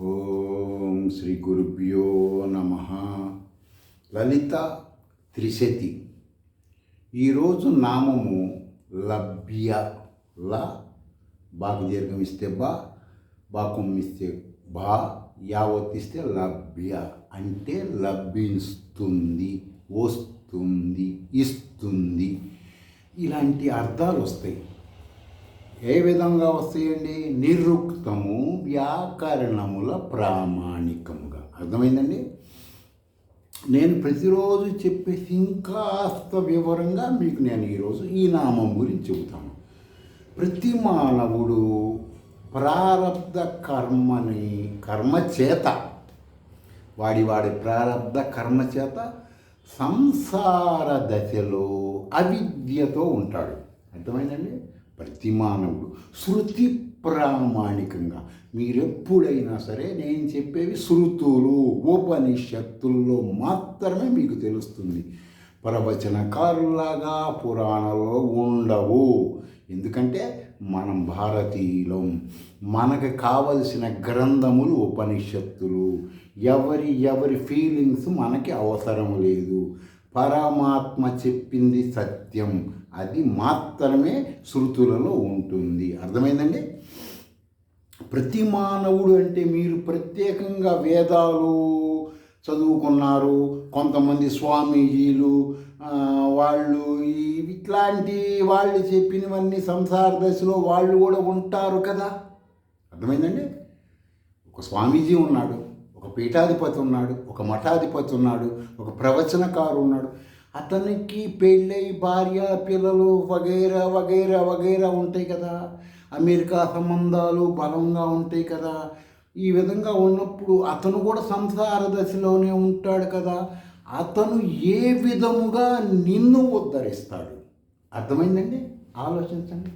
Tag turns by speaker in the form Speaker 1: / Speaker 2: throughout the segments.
Speaker 1: ఓం శ్రీ గురుభ్యో నమ. లలిత త్రిశతి. ఈరోజు నామము లభ్య ల. బాకు దీర్ఘం ఇస్తే బా బాకుం ఇస్తే బా యావత్ ఇస్తే లభ్య అంటే లభిస్తుంది వస్తుంది ఇస్తుంది. ఇలాంటి అర్థాలు వస్తాయి. ఏ విధంగా వస్తాయండి? నిరుక్తము వ్యాకరణముల ప్రామాణికముగా. అర్థమైందండి? నేను ప్రతిరోజు చెప్పేసి ఇంకాస్త వివరంగా మీకు నేను ఈరోజు ఈ నామం గురించి చెబుతాను. ప్రతి మానవుడు ప్రారబ్ధ కర్మని కర్మచేత వాడి వాడి ప్రారబ్ధ కర్మ చేత సంసార దశలో అవిద్యతో ఉంటాడు. అర్థమైందండి? ప్రతి మానవుడు శృతి ప్రామాణికంగా. మీరెప్పుడైనా సరే నేను చెప్పేవి శృతులు ఉపనిషత్తుల్లో మాత్రమే మీకు తెలుస్తుంది. ప్రవచనకారులాగా పురాణంలో ఉండవు. ఎందుకంటే మనం భారతీయులం. మనకు కావలసిన గ్రంథములు ఉపనిషత్తులు. ఎవరి ఎవరి ఫీలింగ్స్ మనకి అవసరం లేదు. పరమాత్మ చెప్పింది సత్యం. అది మాత్రమే శృతులలో ఉంటుంది. అర్థమైందండి? ప్రతి మానవుడు అంటే మీరు ప్రత్యేకంగా వేదాలు చదువుకున్నారు. కొంతమంది స్వామీజీలు వాళ్ళు ఇట్లాంటి వాళ్ళు చెప్పినవన్నీ సంసార దశలో వాళ్ళు కూడా ఉంటారు కదా? అర్థమైందండి? ఒక స్వామీజీ ఉన్నాడు ఒక పీఠాధిపతి ఉన్నాడు ఒక మఠాధిపతి ఉన్నాడు ఒక ప్రవచనకారు ఉన్నాడు అతనికి పెళ్ళై భార్య పిల్లలు వగైరా వగైరా వగైరా ఉంటాయి కదా. అమెరికా సంబంధాలు బలంగా ఉంటాయి కదా. ఈ విధంగా ఉన్నప్పుడు అతను కూడా సంసార దశలోనే ఉంటాడు కదా. అతను ఏ విధముగా నిన్ను ఉద్ధరిస్తాడు? అర్థమైందండి? ఆలోచించండి.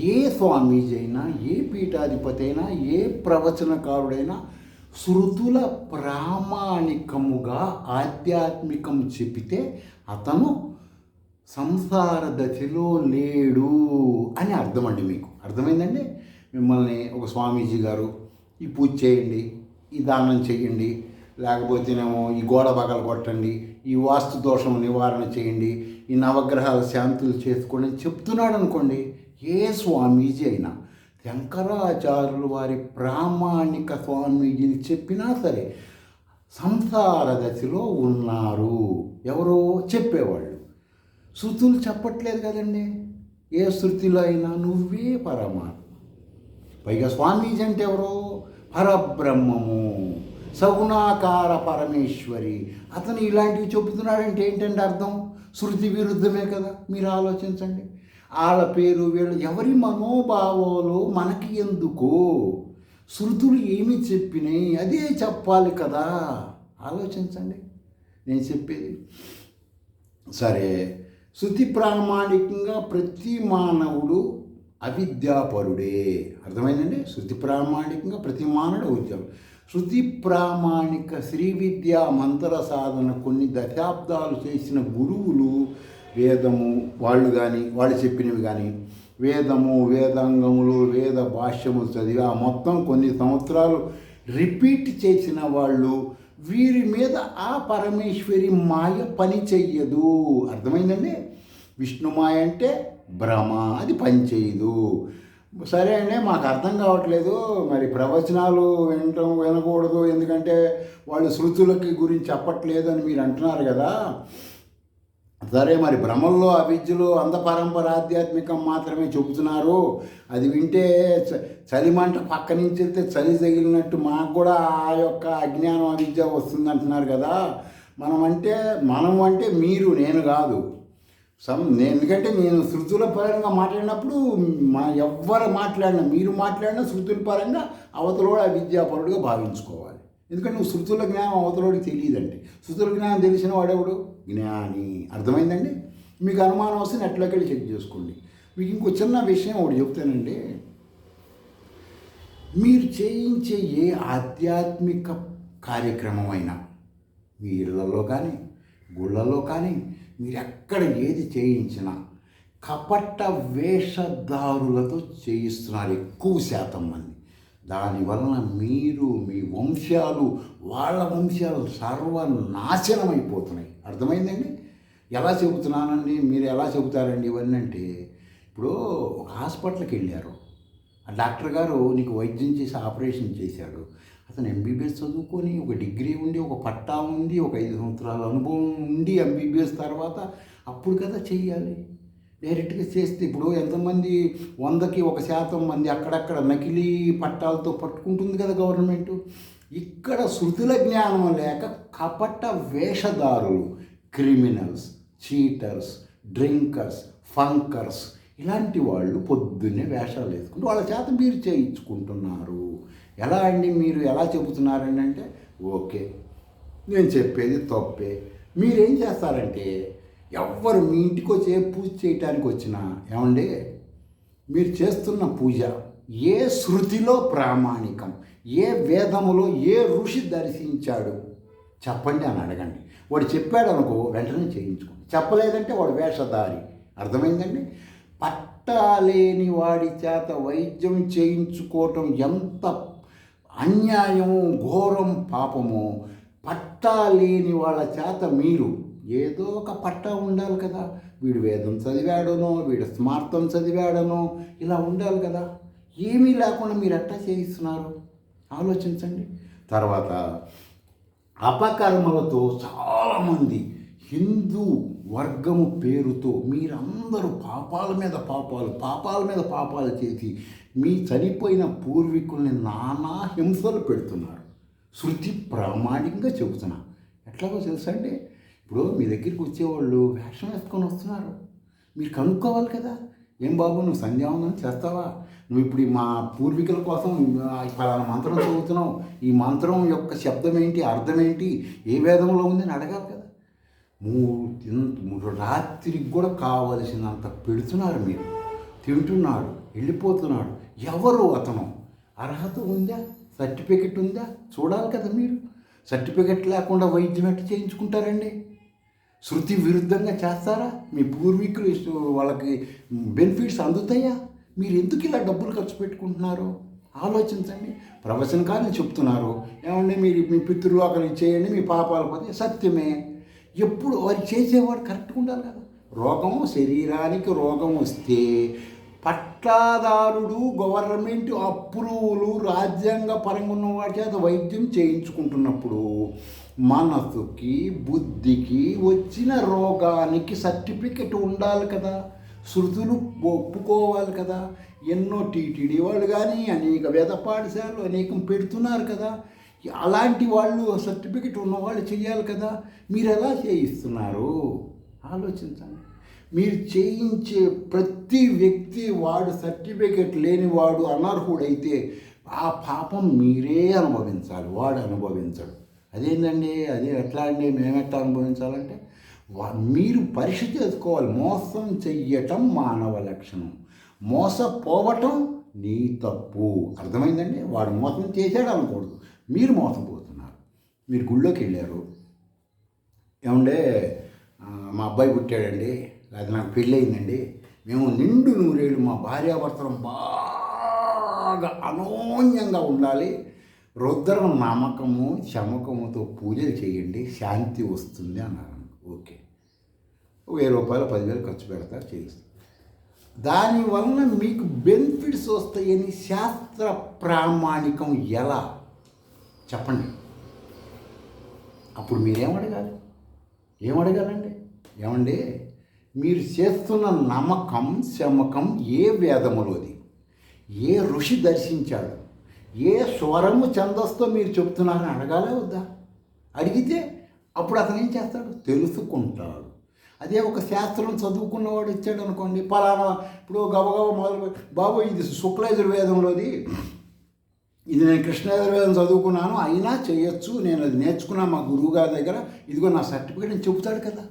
Speaker 1: ఏ స్వామీజీ అయినా ఏ పీఠాధిపతి అయినా ఏ ప్రవచనకారుడైనా శృతుల ప్రామాణికముగా ఆధ్యాత్మికం చెబితే అతను సంసార దశలో లేడు అని అర్థమండి మీకు. అర్థమైందండి? మిమ్మల్ని ఒక స్వామీజీ గారు ఈ పూజ చేయండి ఈ దానం చేయండి లేకపోతేనేమో ఈ గోడ బగలు కొట్టండి ఈ వాస్తు దోషం నివారణ చేయండి ఈ నవగ్రహాల శాంతులు చేసుకోండి అని చెప్తున్నాడు అనుకోండి ఏ స్వామీజీ అయినా శంకరాచార్యులు వారి ప్రామాణిక స్వామీజీని చెప్పినా సరే సంసార దశలో ఉన్నారు. ఎవరో చెప్పేవాళ్ళు. శృతులు చెప్పట్లేదు కదండి. ఏ శృతిలో అయినా నువ్వే పరమాత్మ. పైగా స్వామీజీ అంటే ఎవరో? పరబ్రహ్మము. సగుణాకార పరమేశ్వరి. అతను ఇలాంటివి చెబుతున్నాడంటే ఏంటంటే అర్థం? శృతి విరుద్ధమే కదా. మీరు ఆలోచించండి. వాళ్ళ పేరు వీళ్ళు ఎవరి మనోభావాలు మనకి ఎందుకు? శృతులు ఏమి చెప్పినాయి? అదే చెప్పాలి కదా. ఆలోచించండి. నేను చెప్పేది సరే. శృతి ప్రామాణికంగా ప్రతి మానవుడు అవిద్యాపరుడే. అర్థమైందండి? శృతి ప్రామాణికంగా ప్రతి మానవుడు ఉద్యోగం శృతి ప్రామాణిక శ్రీ విద్యా మంత్ర సాధన కొన్ని దశాబ్దాలు చేసిన గురువులు వేదము వాళ్ళు కానీ వాళ్ళు చెప్పినవి కానీ వేదము వేదాంగములు వేద భాష్యములు చదివి ఆ మొత్తం కొన్ని సంవత్సరాలు రిపీట్ చేసిన వాళ్ళు వీరి మీద ఆ పరమేశ్వరి మాయ పని చెయ్యదు. అర్థమైందండి? విష్ణుమాయ అంటే భ్రమ అది పని చేయదు సరే అండి మాకు అర్థం కావట్లేదు. మరి ప్రవచనాలు వినటం వినకూడదు ఎందుకంటే వాళ్ళు శృతులకి గురించి చెప్పట్లేదు అని మీరు అంటున్నారు కదా. సరే మరి భ్రమల్లో అవిద్యలో అంధపరంపర ఆధ్యాత్మికం మాత్రమే చెబుతున్నారు. అది వింటే చలిమంట పక్క నుంచి వెళ్తే చలి తగిలినట్టు మాకు కూడా ఆ యొక్క అజ్ఞానం అవిద్య వస్తుంది అంటున్నారు కదా. మనం అంటే మనం అంటే మీరు నేను కాదు. సమ్ ఎందుకంటే నేను శృతుల పరంగా మాట్లాడినప్పుడు మా ఎవ్వరు మాట్లాడినా మీరు మాట్లాడినా శృతుల పరంగా అవతల ఆ విద్యాపరుడుగా భావించుకోవాలి. ఎందుకంటే నువ్వు శృతుల జ్ఞానం అవతలోడికి తెలియదండి. శృతుల జ్ఞానం తెలిసిన వాడెవడు? జ్ఞాని. అర్థమైందండి? మీకు అనుమానం వస్తే నెట్లోకి వెళ్ళి చెక్ చేసుకోండి. మీకు ఇంకో చిన్న విషయం ఒకటి చెప్తానండి. మీరు చేయించే ఏ ఆధ్యాత్మిక కార్యక్రమం అయినా మీ ఇళ్ళలో కానీ గుళ్ళలో కానీ మీరు ఎక్కడ ఏది చేయించినా కపట వేషధారులతో చేయిస్తున్నారు ఎక్కువ శాతం మంది. దానివలన మీరు మీ వంశాలు వాళ్ళ వంశాలు సర్వనాశనమైపోతున్నాయి. అర్థమైందండి? ఎలా చెబుతున్నానండి? మీరు ఎలా చెబుతారండి ఇవన్నీ అంటే ఇప్పుడు ఒక హాస్పిటల్కి వెళ్ళారు ఆ డాక్టర్ గారు నీకు వైద్యం చేసి ఆపరేషన్ చేశాడు. అతను ఎంబీబీఎస్ చదువుకొని ఒక డిగ్రీ ఉండి ఒక పట్టా ఉంది ఒక ఐదు సంవత్సరాల అనుభవం ఉండి ఎంబీబీఎస్ తర్వాత అప్పుడు కదా చెయ్యాలి. డైరెక్ట్గా చేస్తే ఇప్పుడు ఎంతమంది వందకి ఒక శాతం మంది అక్కడక్కడ నకిలీ పట్టాలతో పట్టుకుంటుంది కదా గవర్నమెంట్. ఇక్కడ శృతుల జ్ఞానం లేక కపట వేషధారులు క్రిమినల్స్ చీటర్స్ డ్రింకర్స్ ఫంకర్స్ ఇలాంటి వాళ్ళు పొద్దున్నే వేషాలు వేసుకుంటూ వాళ్ళ చేత మీరు చేయించుకుంటున్నారు. ఎలా అండి మీరు ఎలా చెబుతున్నారని అంటే ఓకే నేను చెప్పేది తప్పే. మీరేం చేస్తారంటే ఎవ్వరు మీ ఇంటికి వచ్చి ఏ పూజ చేయటానికి వచ్చినా ఏమండి? మీరు చేస్తున్న పూజ ఏ శృతిలో ప్రామాణికం? ఏ వేదములో ఏ ఋషి దర్శించాడు? చెప్పండి అని అడగండి. వాడు చెప్పాడు అనుకో వెంటనే చేయించుకోండి. చెప్పలేదంటే వాడు వేషధారి. అర్థమైందండి? పట్టాలేని వాడి చేత వైద్యం చేయించుకోవటం ఎంత అన్యాయం ఘోరం పాపము పట్టాలేని వాళ్ళ చేత మీరు ఏదో ఒక పట్టా ఉండాలి కదా. వీడు వేదం చదివాడనో వీడు స్మార్థం చదివాడనో ఇలా ఉండాలి కదా. ఏమీ లేకుండా మీరు ఎట్టా చేయిస్తున్నారు? ఆలోచించండి. తర్వాత అపకర్మలతో చాలామంది హిందూ వర్గము పేరుతో మీరందరూ పాపాల మీద పాపాలు పాపాల మీద పాపాలు చేసి మీ చనిపోయిన పూర్వీకుల్ని నానా హింసలు పెడుతున్నారు. శృతి ప్రామాణికంగా చెబుతున్నా. ఎట్లాగో తెలుసండి ఇప్పుడు మీ దగ్గరికి వచ్చేవాళ్ళు వేషం వేసుకొని వస్తున్నారు. మీరు కనుక్కోవాలి కదా. ఏం బాబు నువ్వు సంధ్యావందనం చేస్తావా? నువ్వు ఇప్పుడు మా పూర్వీకుల కోసం పలానా మంత్రం చదువుతున్నావు. ఈ మంత్రం యొక్క శబ్దం ఏంటి? అర్థం ఏంటి? ఏ వేదంలో ఉందని అడగాలి కదా. మూడు మూడు రాత్రికి కూడా కావలసినంత పెడుతున్నారు మీరు. తింటున్నాడు వెళ్ళిపోతున్నాడు. ఎవరు అతను? అర్హత ఉందా? సర్టిఫికెట్ ఉందా? చూడాలి కదా మీరు. సర్టిఫికెట్ లేకుండా వైద్యం ఎట్ట చేయించుకుంటారండి? శృతి విరుద్ధంగా చేస్తారా? మీ పూర్వీకులు వాళ్ళకి బెనిఫిట్స్ అందుతాయా? మీరు ఎందుకు ఇలా డబ్బులు ఖర్చు పెట్టుకుంటున్నారు? ఆలోచించండి. ప్రవచనకాన్ని చెప్తున్నారు. ఏమండి మీరు మీ పితృలోకలు చేయండి మీ పాపాలు పోతే సత్యమే. ఎప్పుడు వారు చేసేవాడు కరెక్ట్గా ఉండాలి కదా. రోగము శరీరానికి రోగం వస్తే పట్టాదారుడు గవర్నమెంట్ అప్రూవలు రాజ్యాంగ పరంగా ఉన్న వాటి చేత వైద్యం చేయించుకుంటున్నప్పుడు మనసుకి బుద్ధికి వచ్చిన రోగానికి సర్టిఫికెట్ ఉండాలి కదా. శృతులు ఒప్పుకోవాలి కదా. ఎన్నో టీటీడీ వాళ్ళు కానీ అనేక వేద పాఠశాలలు అనేకం పెడుతున్నారు కదా. అలాంటి వాళ్ళు సర్టిఫికెట్ ఉన్నవాళ్ళు చేయాలి కదా. మీరు ఎలా చేయిస్తున్నారు? ఆలోచించండి. మీరు చేయించే ప్రతి వ్యక్తి వాడు సర్టిఫికెట్ లేనివాడు అనర్హుడైతే ఆ పాపం మీరే అనుభవించాలి వాడు అనుభవించడు. అదేంటండి అదే ఎట్లా అండి? మేము ఎట్లా అనుభవించాలంటే వా- మీరు పరీక్ష చేసుకోవాలి. మోసం చెయ్యటం మానవ లక్షణం. మోసపోవటం నీ తప్పు. అర్థమైందండి? వాడు మోసం చేశాడు అనకూడదు. మీరు మోసపోతున్నారు. మీరు గుళ్ళోకి వెళ్ళారు ఏమండే మా అబ్బాయి పుట్టాడండి. అది నాకు పెళ్ళయిందండి. మేము నిండు నూరేళ్ళు మా భార్యాభర్తలు బాగా అనోన్యంగా ఉండాలి. రుద్రం నమ్మకము శమకముతో పూజలు చేయండి. శాంతి వస్తుంది అన్నారు. ఓకే. వెయ్యి రూపాయలు పదివేలు ఖర్చు పెడతారు చేయిస్తాను దానివల్ల మీకు బెనిఫిట్స్ వస్తాయని శాస్త్ర ప్రామాణికం ఎలా? చెప్పండి. అప్పుడు మీరేమడగాలి ఏమడగాలండి ఏమండి? మీరు చేస్తున్న నమ్మకం శమకం ఏ వేదములోది? ఏ ఋషి దర్శించాడు? ఏ స్వరము ఛందస్తో మీరు చెప్తున్నారని అడగాలే వద్దా? అడిగితే అప్పుడు అతను ఏం చేస్తాడు? తెలుసుకుంటాడు. అదే ఒక శాస్త్రం చదువుకున్నవాడు ఇచ్చాడు అనుకోండి పలానా ఇప్పుడు గబగబ మొదలు బాబు ఇది శుక్లయజుర్వేదంలోది ఇది నేను కృష్ణయజుర్వేదం చదువుకున్నాను అయినా చేయొచ్చు నేను అది నేర్చుకున్నా మా గురువుగారి దగ్గర. ఇదిగో నా సర్టిఫికేట్ అని చెబుతాడు కదా.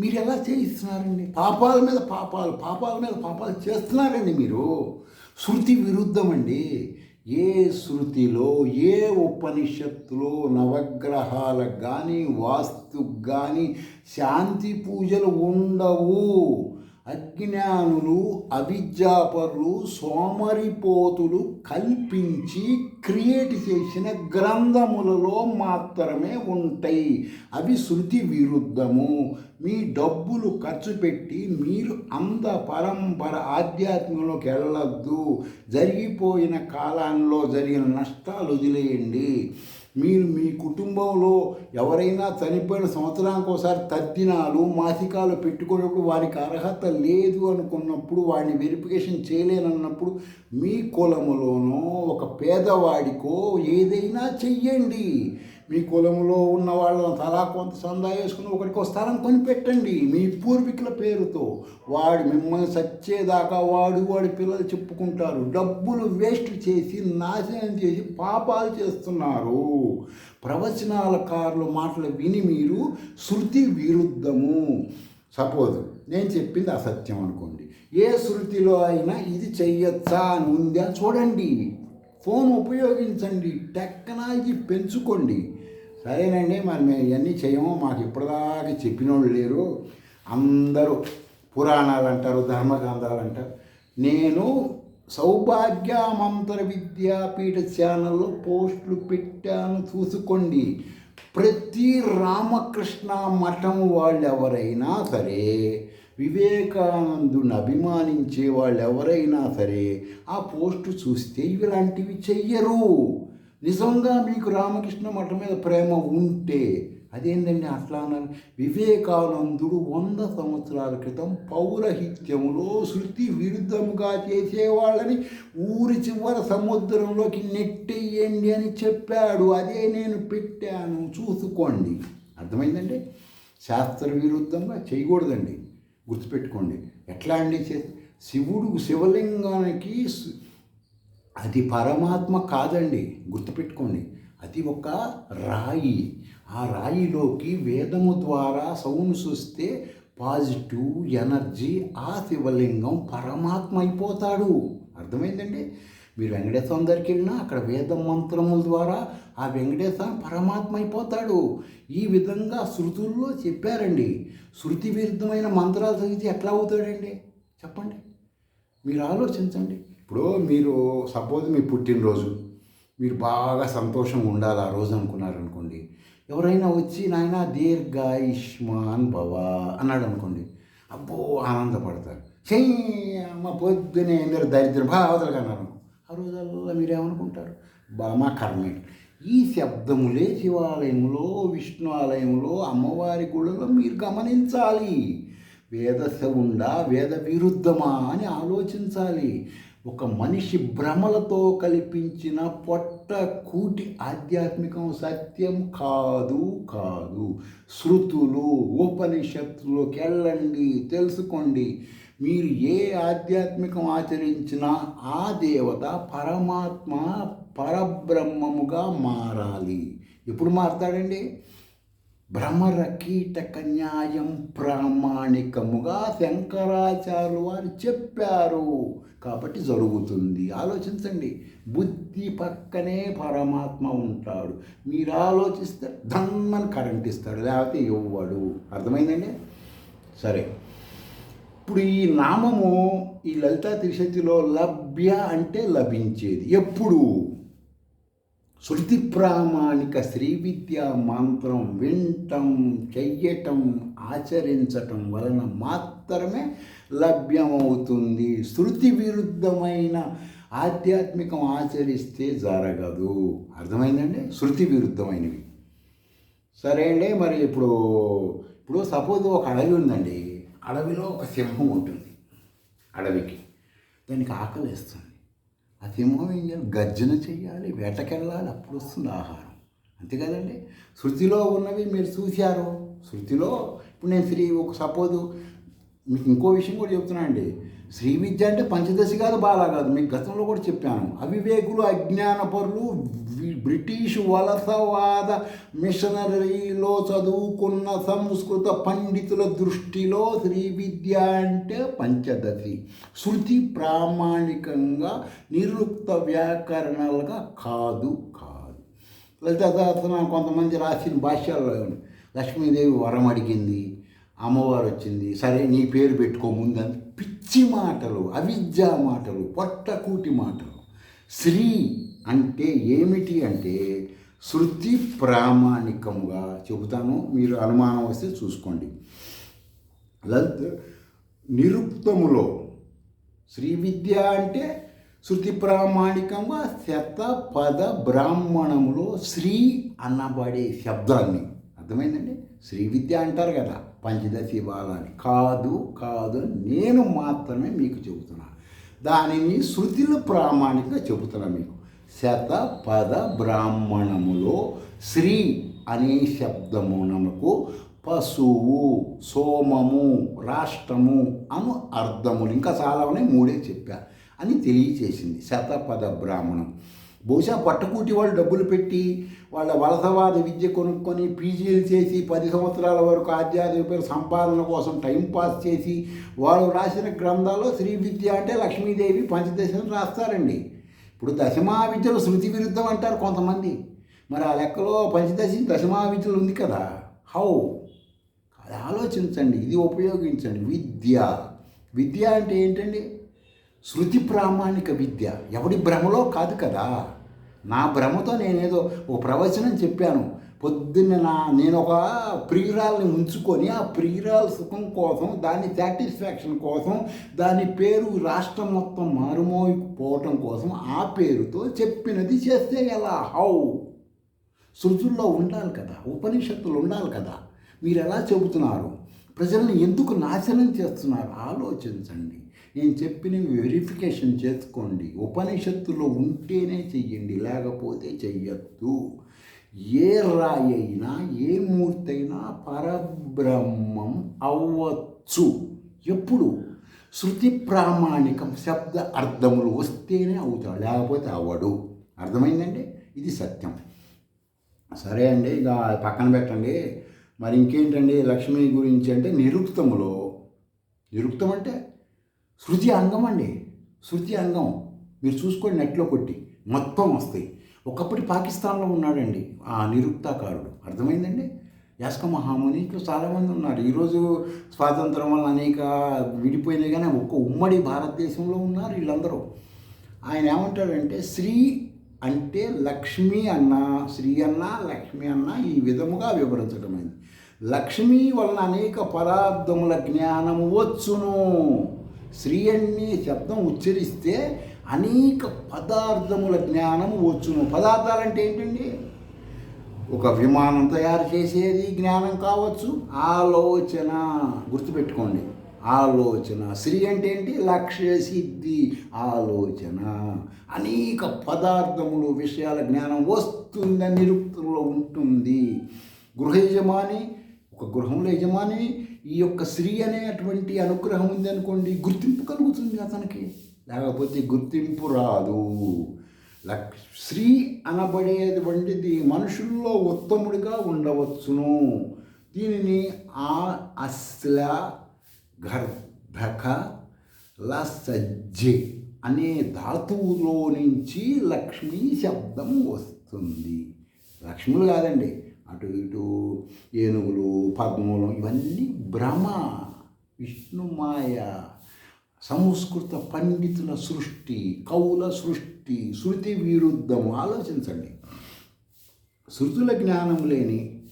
Speaker 1: మీరు ఎలా చేయిస్తున్నారండి? పాపాల మీద పాపాలు పాపాల మీద పాపాలు చేస్తున్నారండి మీరు. శృతి విరుద్ధం అండి ఏ శృతిలో ఏ ఉపనిషత్తులో నవగ్రహాలకు కానీ వాస్తుకు కానీ శాంతి పూజలు ఉండవు. అజ్ఞానులు అవిద్యాపరులు సోమరిపోతులు కల్పించి క్రియేట్ చేసిన గ్రంథములలో మాత్రమే ఉంటాయి. అవి శృతి విరుద్ధము. మీ డబ్బులు ఖర్చు పెట్టి మీరు అంద పరంపర ఆధ్యాత్మికంలోకి వెళ్ళొద్దు. జరిగిపోయిన కాలంలో జరిగిన నష్టాలు వదిలేయండి. మీరు మీ కుటుంబంలో ఎవరైనా చనిపోయిన సంవత్సరానికి ఒకసారి తద్దినాలు మాసికాలు పెట్టుకున్నప్పుడు వారికి అర్హత లేదు అనుకున్నప్పుడు వాడిని వెరిఫికేషన్ చేయలేనన్నప్పుడు మీ కులములోనో ఒక పేదవాడికో ఏదైనా చెయ్యండి. మీ కులంలో ఉన్న వాళ్ళని తలా కొంత సందా వేసుకుని ఒకరికి ఒక స్థలం కొనిపెట్టండి మీ పూర్వీకుల పేరుతో. వాడు మిమ్మల్ని సచ్చేదాకా వాడు వాడి పిల్లలు చెప్పుకుంటారు. డబ్బులు వేస్ట్ చేసి నాశనం చేసి పాపాలు చేస్తున్నారు. ప్రవచనాల కారులు మాటలు విని మీరు శృతి విరుద్ధము. సపోజ్ నేను చెప్పింది అసత్యం అనుకోండి. ఏ శృతిలో అయినా ఇది చెయ్యొచ్చా అని ఉందా? చూడండి. ఫోన్ ఉపయోగించండి. టెక్నాలజీ పెంచుకోండి. సరేనండి మరి మేము ఇవన్నీ చేయము. మాకు ఇప్పటిదాకా చెప్పినోళ్ళు లేరు. అందరూ పురాణాలు అంటారు ధర్మగ్రంథాలు అంటారు. నేను సౌభాగ్య మంత్ర విద్యాపీఠ ఛానల్లో పోస్టులు పెట్టాను. చూసుకోండి ప్రతి రామకృష్ణ మఠం వాళ్ళు ఎవరైనా సరే వివేకానందుని అభిమానించే వాళ్ళు ఎవరైనా సరే ఆ పోస్టు చూస్తే ఇలాంటివి చెయ్యరు. నిజంగా మీకు రామకృష్ణ మఠం మీద ప్రేమ ఉంటే అదేంటండి అట్లా అన్నారు? వివేకానందుడు వంద సంవత్సరాల క్రితం పౌరహిత్యములో శృతి విరుద్ధముగా చేసేవాళ్ళని ఊరి చివర సముద్రంలోకి నెట్టేయండి అని చెప్పాడు. అదే నేను పెట్టాను. చూసుకోండి. అర్థమైందండి? శాస్త్ర విరుద్ధంగా చేయకూడదండి. గుర్తుపెట్టుకోండి. ఎట్లా అండి? చే శివుడు శివలింగానికి అది పరమాత్మ కాదండి గుర్తుపెట్టుకోండి. అది ఒక రాయి. ఆ రాయిలోకి వేదము ద్వారా సౌండ్స్ చూస్తే పాజిటివ్ ఎనర్జీ ఆ శివలింగం పరమాత్మ అయిపోతాడు. అర్థమైందండి? మీరు వెంకటేశ్వరం దగ్గరికి వెళ్ళినా అక్కడ వేద మంత్రముల ద్వారా ఆ వెంకటేశ్వరం పరమాత్మ అయిపోతాడు. ఈ విధంగా శృతుల్లో చెప్పారండి. శృతి విరుద్ధమైన మంత్రాలు చదివితే ఎట్లా అవుతాడండి? చెప్పండి. మీరు ఆలోచించండి. ఇప్పుడు మీరు సపోజ్ మీ పుట్టినరోజు మీరు బాగా సంతోషంగా ఉండాలి ఆ రోజు అనుకున్నారనుకోండి ఎవరైనా వచ్చి నాయన దీర్ఘాయుష్మాన్ భవ అన్నాడు అనుకోండి. అబ్బో ఆనందపడతారు. చెయ్యి అమ్మ పొద్దునే మీరు దరిద్రం భావతలు అన్నారు ఆ రోజుల్లో మీరేమనుకుంటారు? బా మా కర్మే ఈ శబ్దములే శివాలయంలో విష్ణు ఆలయంలో అమ్మవారి గుళ్ళలో మీరు గమనించాలి. వేద ఉండా వేద విరుద్ధమా అని ఆలోచించాలి. ఒక మనిషి భ్రమలతో కల్పించిన పొట్ట కూటి ఆధ్యాత్మికం సత్యం కాదు కాదు. శృతులు ఉపనిషత్తులోకి వెళ్ళండి తెలుసుకోండి. మీరు ఏ ఆధ్యాత్మికం ఆచరించినా ఆ దేవత పరమాత్మ పరబ్రహ్మముగా మారాలి. ఎప్పుడు మారతాడండి? భ్రమర కీటక న్యాయం ప్రామాణికముగా శంకరాచార్యులు వారు చెప్పారు. కాబట్టి జరుగుతుంది. ఆలోచించండి. బుద్ధి పక్కనే పరమాత్మ ఉంటాడు. మీరు ఆలోచిస్తే ధమ్మని కరెంట్ ఇస్తాడు. లేకపోతే ఇవ్వడు. అర్థమైందండి? సరే. ఇప్పుడు ఈ నామము ఈ లలితా త్రిశతిలో లభ్య అంటే లభించేది. ఎప్పుడు? శృతి ప్రామాణిక శ్రీ విద్యా మంత్రం వినటం చెయ్యటం ఆచరించటం వలన మాత్రమే లభ్యమవుతుంది. శృతి విరుద్ధమైన ఆధ్యాత్మికం ఆచరిస్తే జరగదు. అర్థమైందండి? శృతి విరుద్ధమైనవి. సరే అండి మరి ఇప్పుడు ఇప్పుడు సపోజ్ ఒక అడవి ఉందండి. అడవిలో ఒక సింహం ఉంటుంది. అడవికి. దానికి ఆకలి వేస్తుంది ఆ సింహం ఏం చేయాలి గర్జన వేటకెళ్ళాలి అప్పుడు వస్తుంది ఆహారం. అంతే కదండి? శృతిలో ఉన్నవి మీరు చూశారు. శృతిలో ఇప్పుడు నేను శ్రీ ఒక సపోజు మీకు ఇంకో విషయం కూడా చెప్తున్నా అండి శ్రీ విద్య అంటే పంచదశి కాదు బాలా కాదు. మీకు గతంలో కూడా చెప్పాను. అవివేకులు అజ్ఞానపరులు బ్రిటిష్ వలసవాద మిషనరీలో చదువుకున్న సంస్కృత పండితుల దృష్టిలో శ్రీ విద్య అంటే పంచదశి. శృతి ప్రామాణికంగా నిరుక్త వ్యాకరణాలుగా కాదు కాదు. లలిత కొంతమంది రాసిన భాష్యాల్లో లక్ష్మీదేవి వరం అడిగింది అమ్మవారు వచ్చింది సరే నీ పేరు పెట్టుకో ముందని పిచ్చి మాటలు అవిద్యా మాటలు పొట్టకూటి మాటలు. శ్రీ అంటే ఏమిటి అంటే శృతి ప్రామాణికంగా చెబుతాను. మీరు అనుమానం వస్తే చూసుకోండి. లలిత నిరుక్తములో శ్రీ విద్య అంటే శృతి ప్రామాణికంగా శత పద బ్రాహ్మణములో శ్రీ అనబడే శబ్దాన్ని. అర్థమైందండి? శ్రీ విద్య అంటారు కదా. పంచదశి ఇవ్వాలని కాదు కాదు నేను మాత్రమే మీకు చెబుతున్నా. దానిని శృతులు ప్రామాణికంగా చెబుతున్నా మీకు. శత పద బ్రాహ్మణములో శ్రీ అనే శబ్దమునకు పశువు సోమము రాష్ట్రము అను అర్థములు ఇంకా చాలా ఉన్నాయి మూడే చెప్పా. అని తెలియచేసింది శతపద బ్రాహ్మణం. బహుశా పట్టుకూటి వాళ్ళు డబ్బులు పెట్టి వాళ్ళ వలసవాద విద్య కొనుక్కొని పీజీలు చేసి పది సంవత్సరాల వరకు ఆధ్యాత్మిక సంపాదన కోసం టైం పాస్ చేసి వాళ్ళు రాసిన గ్రంథాల్లో శ్రీ విద్య అంటే లక్ష్మీదేవి పంచదశను రాస్తారండి. ఇప్పుడు దశమా విద్యలు శృతి విరుద్ధం అంటారు కొంతమంది. మరి ఆ లెక్కలో పంచదశ దశమా విద్యలు ఉంది కదా. హౌ? అది ఆలోచించండి ఇది ఉపయోగించండి. విద్య. విద్య అంటే ఏంటండి? శృతి ప్రామాణిక విద్య. ఎవడి భ్రమలో కాదు కదా. నా భ్రమతో నేనేదో ఒక ప్రవచనం చెప్పాను. పొద్దున్న నా నేను ఒక ప్రియురాల్ని ఉంచుకొని ఆ ప్రియురాల సుఖం కోసం దాని సాటిస్ఫాక్షన్ కోసం దాని పేరు రాష్ట్రం మొత్తం మారుమోగిపోవటం కోసం ఆ పేరుతో చెప్పినది చేస్తే ఎలా? హౌ? శృతుల్లో ఉండాలి కదా. ఉపనిషత్తులు ఉండాలి కదా. మీరు ఎలా చెబుతున్నారు? ప్రజలను ఎందుకు నాశనం చేస్తున్నారు? ఆలోచించండి. నేను చెప్పినవి వెరిఫికేషన్ చేసుకోండి. ఉపనిషత్తులో ఉంటేనే చెయ్యండి లేకపోతే చెయ్యొద్దు. ఏ రాయి అయినా ఏ మూర్తి అయినా పరబ్రహ్మం అవ్వచ్చు. ఎప్పుడు? శృతి ప్రామాణికం శబ్ద అర్థములు వస్తేనే అవుతాడు లేకపోతే అవ్వడు. అర్థమైందండి? ఇది సత్యం. సరే అండి ఇక పక్కన పెట్టండి. మరి ఇంకేంటండి లక్ష్మి గురించి అంటే నిరుక్తములో. నిరుక్తం అంటే శృతి అంగం అండి. శృతి అంగం. మీరు చూసుకోండి నెట్లో కొట్టి. మొత్తం వస్తాయి. ఒకప్పటి పాకిస్తాన్లో ఉన్నాడండి ఆ నిరుక్తాకారుడు. అర్థమైందండి? యాస్క మహాముని ఇట్లా చాలామంది ఉన్నారు. ఈరోజు స్వాతంత్రం వల్ల అనేక విడిపోయినాయి కానీ ఒక్క ఉమ్మడి భారతదేశంలో ఉన్నారు వీళ్ళందరూ. ఆయన ఏమంటాడంటే శ్రీ అంటే లక్ష్మి అన్న శ్రీ అన్న లక్ష్మి అన్న ఈ విధముగా వివరించడమైంది లక్ష్మి వలన అనేక పదార్థముల జ్ఞానము వచ్చును. శ్రీ అనే శబ్దం ఉచ్చరిస్తే అనేక పదార్థముల జ్ఞానము వచ్చును. పదార్థాలు అంటే ఏంటండి? ఒక విమానం తయారు చేసేది జ్ఞానం కావచ్చు. ఆలోచన. గుర్తుపెట్టుకోండి. ఆలోచన. శ్రీ అంటే ఏంటి? లక్ష్య సిద్ధి. ఆలోచన. అనేక పదార్థములు విషయాల జ్ఞానం వస్తుందని నిరుక్తుల్లో ఉంటుంది. గృహ యజమాని ఒక గృహంలో యజమాని ఈ యొక్క స్త్రీ అనేటువంటి అనుగ్రహం ఉంది అనుకోండి గుర్తింపు కలుగుతుంది అతనికి. లేకపోతే గుర్తింపు రాదు. లక్ స్త్రీ అనబడేటువంటిది మనుషుల్లో ఉత్తముడిగా ఉండవచ్చును. దీనిని ఆ అశ్ల గర్భక లసజ్జె అనే ధాతువులో నుంచి లక్ష్మీ శబ్దం వస్తుంది. లక్ష్ములు కాదండి అటు ఇటు ఏనుగులు పద్మూలం ఇవన్నీ భ్రమ విష్ణుమాయ సంస్కృత పండితుల సృష్టి కవుల సృష్టి శృతి విరుద్ధము. ఆలోచించండి. శృతుల జ్ఞానం లేని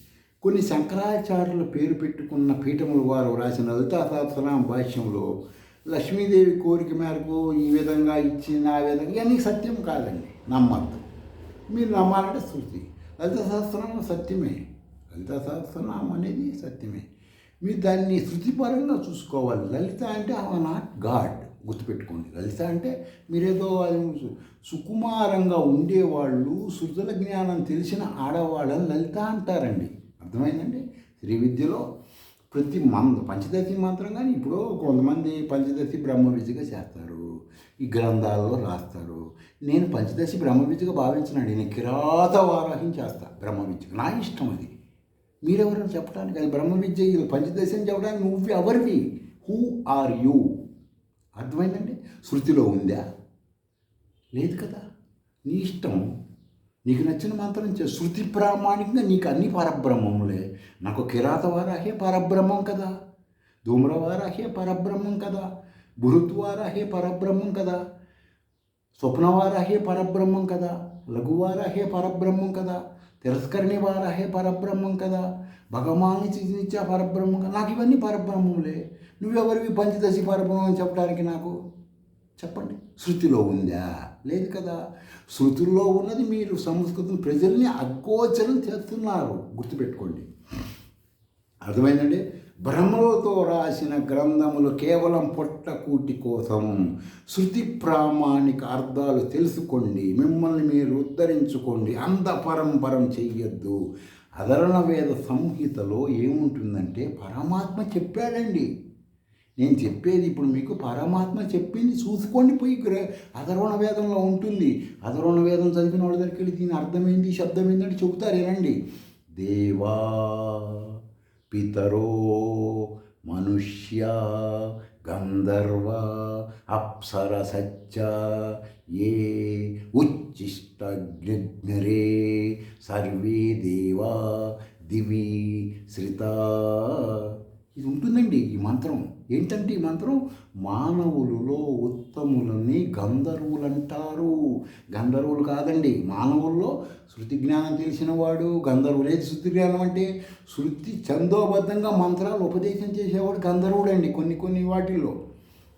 Speaker 1: కొన్ని శంకరాచార్యుల పేరు పెట్టుకున్న పీఠముల వారు రాసిన లలితా భాష్యంలో లక్ష్మీదేవి కోరిక మేరకు ఈ విధంగా ఇచ్చిన ఆ విధంగా ఇవన్నీ సత్యం కాదండి. నమ్మద్దు. మీరు నమ్మాలంటే శృతి. లలిత సహస్రనామం సత్యమే. లలిత సహస్రనామం అనేది సత్యమే. మీరు దాన్ని శృతిపరంగా చూసుకోవాలి. లలిత అంటే ఆ నాట్ గాడ్. గుర్తుపెట్టుకోండి. లలిత అంటే మీరేదో సుకుమారంగా ఉండేవాళ్ళు శృతుల జ్ఞానం తెలిసిన ఆడవాళ్ళని లలిత అంటారండి. అర్థమైందండి? శ్రీ విద్యలో ప్రతి మంద పంచదశి మంత్రం కానీ ఇప్పుడు కొంతమంది పంచదశి బ్రహ్మ విద్యగా చేస్తారు. ఈ గ్రంథాల్లో రాస్తారు. నేను పంచదశి బ్రహ్మ విద్యగా భావించినాడు నేను కిరాత వారాహం చేస్తా బ్రహ్మ నా ఇష్టం అది. మీరెవరైనా చెప్పడానికి? అది బ్రహ్మ విద్య ఇది పంచదశి అని చెప్పడానికి నువ్వు ఎవరివి? హూ ఆర్ యూ అర్థమైందండి? శృతిలో ఉందా? లేదు కదా. నీ ఇష్టం. నీకు నచ్చిన మంత్రం చే శృతి ప్రామాణికంగా నీకు అన్ని పరబ్రహ్మములే. నాకు కిరాత వారాహే పరబ్రహ్మం కదా. ధూమ్రవారాహే పరబ్రహ్మం కదా. బృహద్వారాహే పరబ్రహ్మం కదా. స్వప్నవారాహే పరబ్రహ్మం కదా. లఘువారాహే పరబ్రహ్మం కదా. తిరస్కరణి వారాహే పరబ్రహ్మం కదా. భగవాన్ని చిత్రించా పరబ్రహ్మం కదా. నాకు ఇవన్నీ పరబ్రహ్మములే. నువ్వెవరివి? పంచదశి పరబ్రహ్మం అని చెప్పడానికి నాకు చెప్పండి. శృతిలో ఉందా? లేదు కదా. శృతుల్లో ఉన్నది మీరు సంస్కృతం ప్రజల్ని అగోచరం చేస్తున్నారు. గుర్తుపెట్టుకోండి. అర్థమైందండి? భ్రమలతో రాసిన గ్రంథములు కేవలం పొట్టకూటి కోసం. శృతి ప్రామాణిక అర్థాలు తెలుసుకోండి మిమ్మల్ని మీరు ఉద్ధరించుకోండి అంత పరంపరం చెయ్యొద్దు. అధరణ వేద సంహితలో ఏముంటుందంటే పరమాత్మ చెప్పాడండి. నేను చెప్పేది ఇప్పుడు మీకు పరమాత్మ చెప్పింది చూసుకోండి పోయి గ్ర- అధర్వణ వేదంలో ఉంటుంది. అధర్వణ వేదం చదివిన వాళ్ళ దగ్గరికి వెళ్ళి దీని అర్థమైంది శబ్దం ఏంటంటే చెబుతారు ఏనండి దేవా पितरो मनुष्या गंधर्व अप्सरसच्च ये उच्छिष्टग्निग्निरे सर्वे देवा दिवी श्रिता। ఇది ఉంటుందండి ఈ మంత్రం. ఏంటంటే ఈ మంత్రం? మానవులలో ఉత్తములని గంధర్వులు అంటారు గంధర్వులు కాదండి మానవుల్లో శృతి జ్ఞానం తెలిసిన వాడు గంధర్వులు ఏది శృతి జ్ఞానం అంటే శృతి చందోబద్ధంగా మంత్రాలు ఉపదేశం చేసేవాడు గంధర్వుడు అండి కొన్ని కొన్ని వాటిల్లో.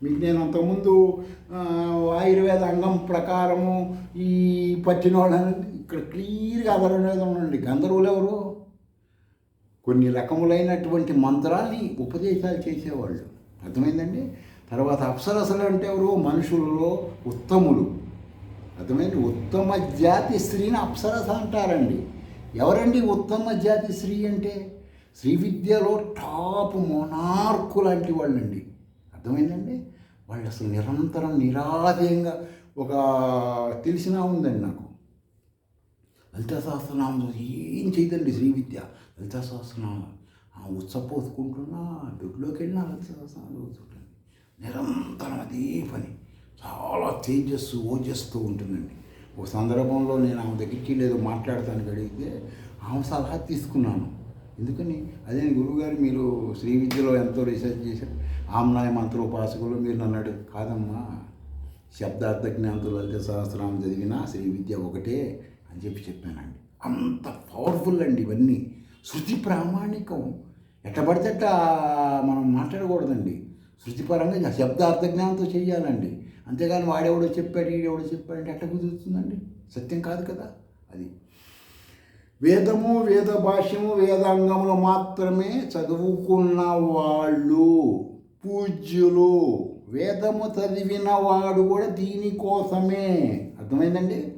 Speaker 1: మీకు నేను అంతకుముందు ఆయుర్వేద అంగం ప్రకారము ఈ పట్టిన వాళ్ళని ఇక్కడ క్లియర్గా అదర్వేదం ఉండండి. గంధర్వులు ఎవరు? కొన్ని రకములైనటువంటి మంత్రాల్ని ఉపదేశాలు చేసేవాళ్ళు. అర్థమైందండి? తర్వాత అప్సరసలు అంటే ఎవరు? మనుషులలో ఉత్తములు. అర్థమైంది? ఉత్తమ జాతి స్త్రీని అప్సరస అంటారండి. ఎవరండి ఉత్తమ జాతి స్త్రీ అంటే? శ్రీ విద్యలో టాప్ మొనార్కు లాంటి వాళ్ళండి. అర్థమైందండి? వాళ్ళు అసలు నిరంతరం నిరాధేయంగా ఒక తెలిసినా ఉందండి నాకు. లలితా సహస్రనామం ఏం చేయదండి శ్రీ విద్య లలితా సహస్రనామం ఉత్సపోసుకుంటున్నా దొడ్లోకి వెళ్ళినా లలితా సహస్రనామం చదువుతుంటుంది నిరంతరం అదే పని. చాలా తేజస్సు ఓజస్తో ఉంటుందండి. ఒక సందర్భంలో నేను ఆమె దగ్గరికి లేదో మాట్లాడటానికి అడిగితే ఆమె సలహా తీసుకున్నాను. ఎందుకని? అదే గురువుగారు మీరు శ్రీ విద్యలో ఎంతో రీసెర్చ్ చేశారు. ఆమ్నాయ మంత్రోపాసకులు మీరు నన్ను అడుగు కాదమ్మా శబ్దార్థ జ్ఞానంతో లలిత సహస్రనామం చదివినా శ్రీ విద్య ఒకటే. అని చెప్పి చెప్పానండి. అంత పవర్ఫుల్ అండి ఇవన్నీ. శృతి ప్రామాణికం. ఎట్ట పడితే మనం మాట్లాడకూడదండి. శృతిపరంగా శబ్ద అర్థజ్ఞానంతో చేయాలండి అంతేగాని వాడెవడో చెప్పాడు ఈడెవడో చెప్పాడు అంటే ఎట్ట కుదురుతుందండి? సత్యం కాదు కదా అది. వేదము వేద భాష్యము వేదాంగములు మాత్రమే చదువుకున్న వాళ్ళు పూజ్యులు. వేదము చదివిన వాడు కూడా దీనికోసమే. అర్థమైందండి?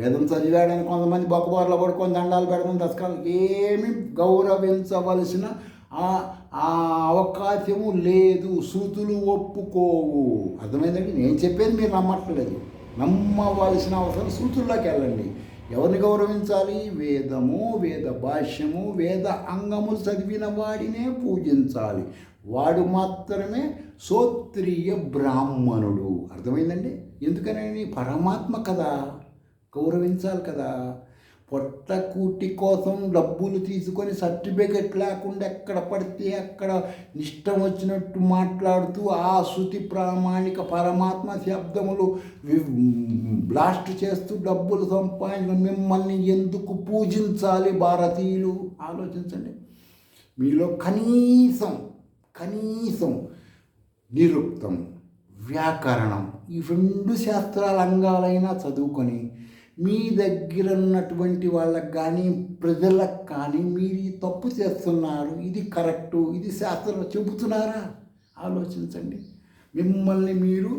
Speaker 1: వేదం చదివాడని కొంతమంది బొక్కబోర్లు పడుకొని దండాలు పెడతాం దశకాలు ఏమి గౌరవించవలసిన ఆ ఆ అవకాశము లేదు. శృతులు ఒప్పుకోవు. అర్థమైందండి? నేను చెప్పేది మీరు నమ్మట్లేదు. నమ్మవలసిన అవసరం శృతుల్లోకి వెళ్ళండి. ఎవరిని గౌరవించాలి? వేదము వేద భాష్యము వేద అంగము చదివిన వాడినే పూజించాలి. వాడు మాత్రమే సోత్రియ బ్రాహ్మణుడు. అర్థమైందండి? ఎందుకని పరమాత్మ కదా. గౌరవించాలి కదా. పొట్ట కూటి కోసం డబ్బులు తీసుకొని సర్టిఫికెట్ లేకుండా ఎక్కడ పడితే అక్కడ ఇష్టం వచ్చినట్టు మాట్లాడుతూ ఆ శృతి ప్రామాణిక పరమాత్మ శబ్దములు బ్లాస్ట్ చేస్తూ డబ్బులు సంపాదించిన మిమ్మల్ని ఎందుకు పూజించాలి భారతీయులు? ఆలోచించండి. మీలో కనీసం కనీసం నిరుక్తం వ్యాకరణం ఈ రెండు శాస్త్రాల అంగాలైనా చదువుకొని మీ దగ్గర ఉన్నటువంటి వాళ్ళకి కానీ ప్రజలకు కానీ మీరు ఈ తప్పు చేస్తున్నారు. ఇది కరెక్టు ఇది శాస్త్రం చెబుతున్నారా? ఆలోచించండి. మిమ్మల్ని మీరు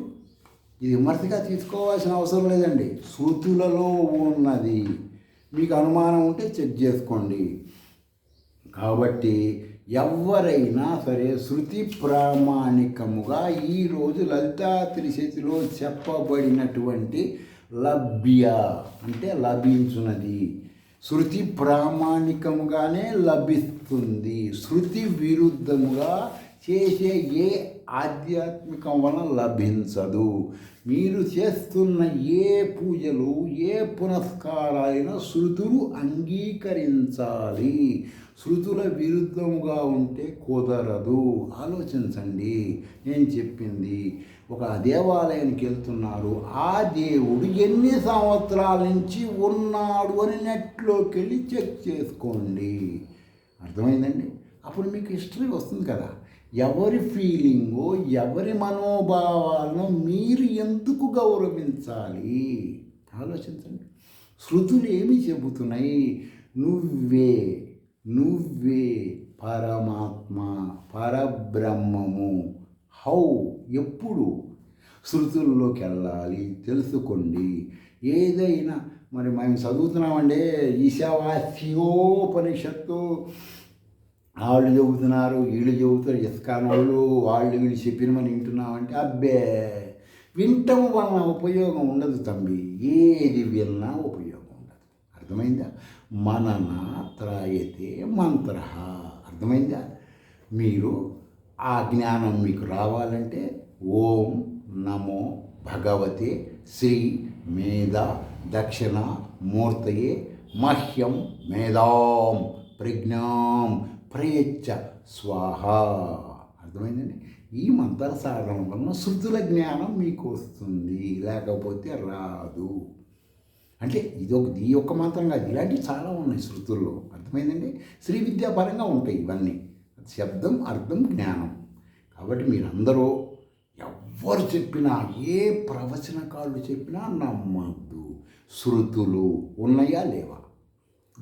Speaker 1: ఇది విమర్శగా తీసుకోవాల్సిన అవసరం లేదండి. సూతులలో ఉన్నది. మీకు అనుమానం ఉంటే చెక్ చేసుకోండి. కాబట్టి ఎవరైనా సరే శృతి ప్రామాణికముగా ఈరోజు లలితా త్రిశతిలో చెప్పబడినటువంటి లభ్య అంటే లభించున్నది శృతి ప్రామాణికముగానే లభిస్తుంది. శృతి విరుద్ధముగా చేసే ఏ ఆధ్యాత్మికం వలన లభించదు. మీరు చేస్తున్న ఏ పూజలు ఏ పునస్కారాలైనా శృతులు అంగీకరించాలి. శృతుల విరుద్ధముగా ఉంటే కుదరదు. ఆలోచించండి. నేను చెప్పింది. ఒక దేవాలయానికి వెళ్తున్నారు. ఆ దేవుడు ఎన్ని సంవత్సరాల నుంచి ఉన్నాడు అని నెట్లోకి వెళ్ళి చెక్ చేసుకోండి. అర్థమైందండి? అప్పుడు మీకు హిస్టరీ వస్తుంది కదా. ఎవరి ఫీలింగో ఎవరి మనోభావాలను మీరు ఎందుకు గౌరవించాలి? ఆలోచించండి. శృతులు ఏమి చెబుతున్నాయి? నువ్వే నువ్వే పరమాత్మ పరబ్రహ్మము. హౌ ఎప్పుడు? శృతుల్లోకి వెళ్ళాలి తెలుసుకోండి. ఏదైనా మరి మేము చదువుతున్నామంటే ఈశావాస్యోపనిషత్తు వాళ్ళు చెబుతున్నారు వీళ్ళు చెబుతారు ఇస్కాన్ వాళ్ళు వాళ్ళు వీళ్ళు చెప్పిన మనం వింటున్నామంటే అబ్బే వింటము వలన ఉపయోగం ఉండదు తంబి ఏది విన్నా ఉపయోగం ఉండదు. అర్థమైందా? మనన త్రాయతే మంత్ర. అర్థమైందా? మీరు ఆ జ్ఞానం మీకు రావాలంటే ఓం నమో భగవతే శ్రీ మేధ దక్షిణ మూర్తయే మహ్యం మేధాం ప్రజ్ఞాం ప్రయచ్చ స్వాహ. అర్థమైందండి? ఈ మంత్ర సాధన వలన శృతుల జ్ఞానం మీకు వస్తుంది లేకపోతే రాదు. అంటే ఇది ఒక ఈ ఒక్క మంత్రం కాదు. ఇలాంటివి చాలా ఉన్నాయి శృతుల్లో. అర్థమైందండి? శ్రీ విద్యాపరంగా ఉంటాయి ఇవన్నీ. శబ్దం అర్థం జ్ఞానం. కాబట్టి మీరందరూ ఎవ్వరు చెప్పినా ఏ ప్రవచనకాళ్ళు చెప్పినా నమ్మద్దు. శృతులు ఉన్నాయా లేవా?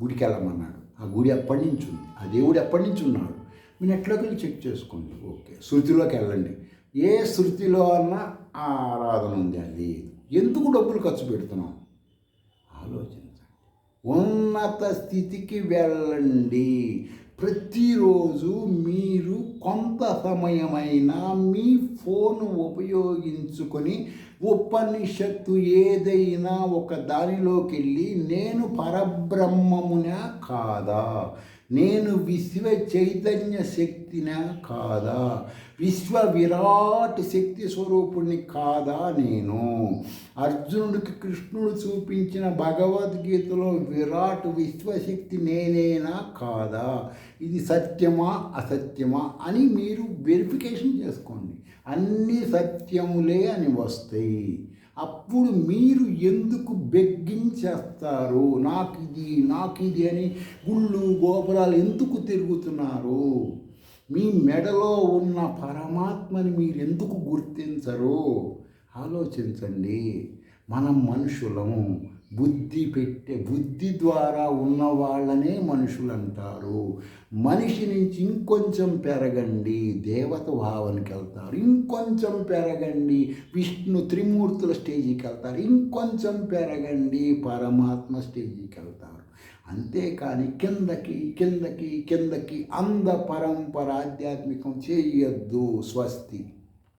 Speaker 1: గుడికి వెళ్ళమన్నాడు ఆ గుడి ఎప్పటి నుంచి ఉంది. ఆ దేవుడు ఎప్పటి నుంచి ఉన్నాడు. మీరు ఎట్లోకి వెళ్ళి చెక్ చేసుకోండి. ఓకే. శృతిలోకి వెళ్ళండి. ఏ శృతిలో అన్నా ఆ ఆరాధన ఉంది అది ఎందుకు డబ్బులు ఖర్చు పెడుతున్నాం? ఆలోచించండి. ఉన్నత స్థితికి వెళ్ళండి. ప్రతిరోజు మీరు కొంత సమయమైనా మీ ఫోన్ ఉపయోగించుకొని ఉపనిషత్తు ఏదైనా ఒక దానిలోకి వెళ్ళి నేను పరబ్రహ్మమున కాదా? నేను విశ్వ చైతన్య శక్తిన కాదా? విశ్వ విరాట్ శక్తి స్వరూపుణ్ణి కాదా నేను? అర్జునుడికి కృష్ణుడు చూపించిన భగవద్గీతలో విరాట్ విశ్వశక్తి నేనేనా కాదా? ఇది సత్యమా అసత్యమా అని మీరు వెరిఫికేషన్ చేసుకోండి. అన్ని సత్యములే అని వస్తాయి. అప్పుడు మీరు ఎందుకు బెగ్గించేస్తారు? నాకు ఇది నాకు ఇది అని గుళ్ళు గోపురాలు ఎందుకు తిరుగుతున్నారు? మీ మెడలో ఉన్న పరమాత్మని మీరు ఎందుకు గుర్తించరు? ఆలోచించండి. మనం మనుషులము. బుద్ధి పెట్టే బుద్ధి ద్వారా ఉన్న వాళ్ళనే మనుషులు అంటారు మనిషి నుంచి ఇంకొంచెం పెరగండి దేవత భావనకి వెళ్తారు. ఇంకొంచెం పెరగండి విష్ణు త్రిమూర్తుల స్టేజీకి వెళ్తారు. ఇంకొంచెం పెరగండి పరమాత్మ స్టేజీకి వెళ్తారు. అంతేకాని కిందకి కిందకి కిందకి అంద పరంపర ఆధ్యాత్మికం చేయొద్దు స్వస్తి.